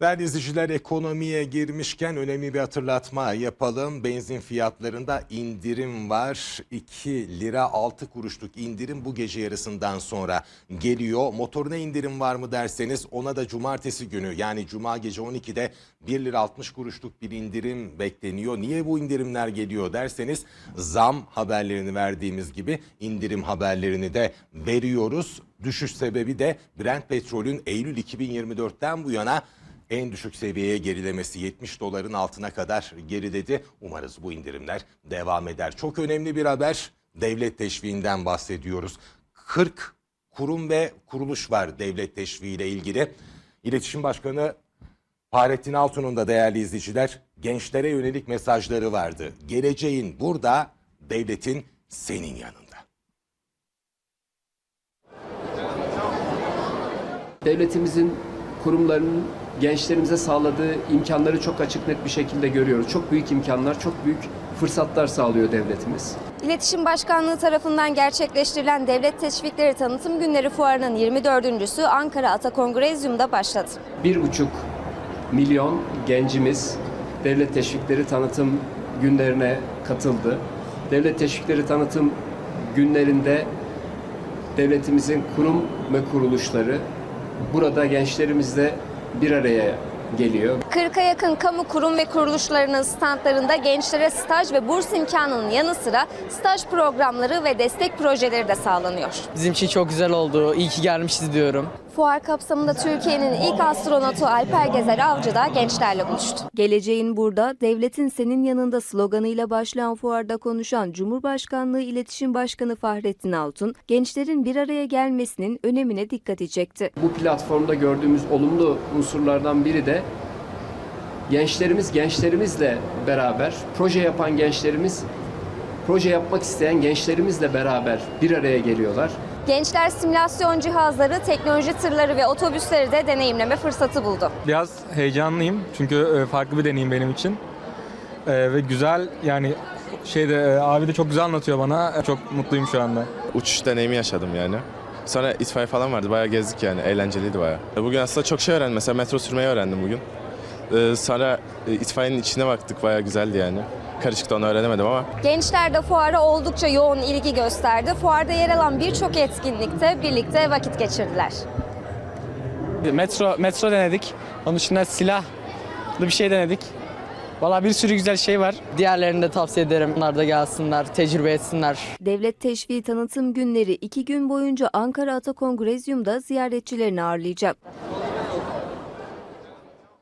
Değerli izleyiciler ekonomiye girmişken önemli bir hatırlatma yapalım. Benzin fiyatlarında indirim var. 2 lira 6 kuruşluk indirim bu gece yarısından sonra geliyor. Motoruna indirim var mı derseniz ona da cumartesi günü yani cuma gece 12'de 1 lira 60 kuruşluk bir indirim bekleniyor. Niye bu indirimler geliyor derseniz zam haberlerini verdiğimiz gibi indirim haberlerini de veriyoruz. Düşüş sebebi de Brent petrolün Eylül 2024'ten bu yana en düşük seviyeye gerilemesi 70 doların altına kadar geriledi. Umarız bu indirimler devam eder. Çok önemli bir haber. Devlet teşviğinden bahsediyoruz. 40 kurum ve kuruluş var devlet teşviği ile ilgili. İletişim Başkanı Fahrettin Altun'un da değerli izleyiciler gençlere yönelik mesajları vardı. Geleceğin burada, devletin senin yanında. Devletimizin kurumlarının gençlerimize sağladığı imkanları çok açık net bir şekilde görüyoruz. Çok büyük imkanlar, çok büyük fırsatlar sağlıyor devletimiz. İletişim Başkanlığı tarafından gerçekleştirilen Devlet Teşvikleri Tanıtım Günleri Fuarı'nın 24.sü Ankara Ata Kongrezyum'da başladı. Bir buçuk milyon gencimiz devlet teşvikleri tanıtım günlerine katıldı. Devlet teşvikleri tanıtım günlerinde devletimizin kurum ve kuruluşları burada gençlerimizle bir araya geliyor. 40'a yakın kamu kurum ve kuruluşlarının standlarında gençlere staj ve burs imkanının yanı sıra staj programları ve destek projeleri de sağlanıyor. Bizim için çok güzel oldu. İyi ki gelmişiz diyorum. Fuar kapsamında Türkiye'nin ilk astronotu Alper Gezer Avcı da gençlerle buluştu. Geleceğin burada, devletin senin yanında sloganıyla başlayan fuarda konuşan Cumhurbaşkanlığı İletişim Başkanı Fahrettin Altun, gençlerin bir araya gelmesinin önemine dikkat çekti. Bu platformda gördüğümüz olumlu unsurlardan biri de gençlerimiz gençlerimizle beraber, proje yapan gençlerimiz, proje yapmak isteyen gençlerimizle beraber bir araya geliyorlar. Gençler simülasyon cihazları, teknoloji tırları ve otobüsleri de deneyimleme fırsatı buldu. Biraz heyecanlıyım çünkü e, farklı bir deneyim benim için. E, ve güzel yani şeyde e, abi de çok güzel anlatıyor bana. Çok mutluyum şu anda. uçuş deneyimi yaşadım yani. Sonra itfaiye falan vardı. Bayağı gezdik yani. Eğlenceliydi bayağı. Bugün aslında çok şey öğrendim. Mesela metro sürmeyi öğrendim bugün. Ee, sonra e, itfaiyenin içine baktık. Bayağı güzeldi yani. Karışıktı onu öğrenemedim ama. Gençler de fuara oldukça yoğun ilgi gösterdi. Fuarda yer alan birçok etkinlikte birlikte vakit geçirdiler. Metro metro denedik. Onun dışında silahlı bir şey denedik. Valla bir sürü güzel şey var. Diğerlerini de tavsiye ederim. Onlar da gelsinler, tecrübe etsinler. Devlet Teşviği Tanıtım Günleri iki gün boyunca Ankara Ata Kongrezyum'da ziyaretçilerini ağırlayacak.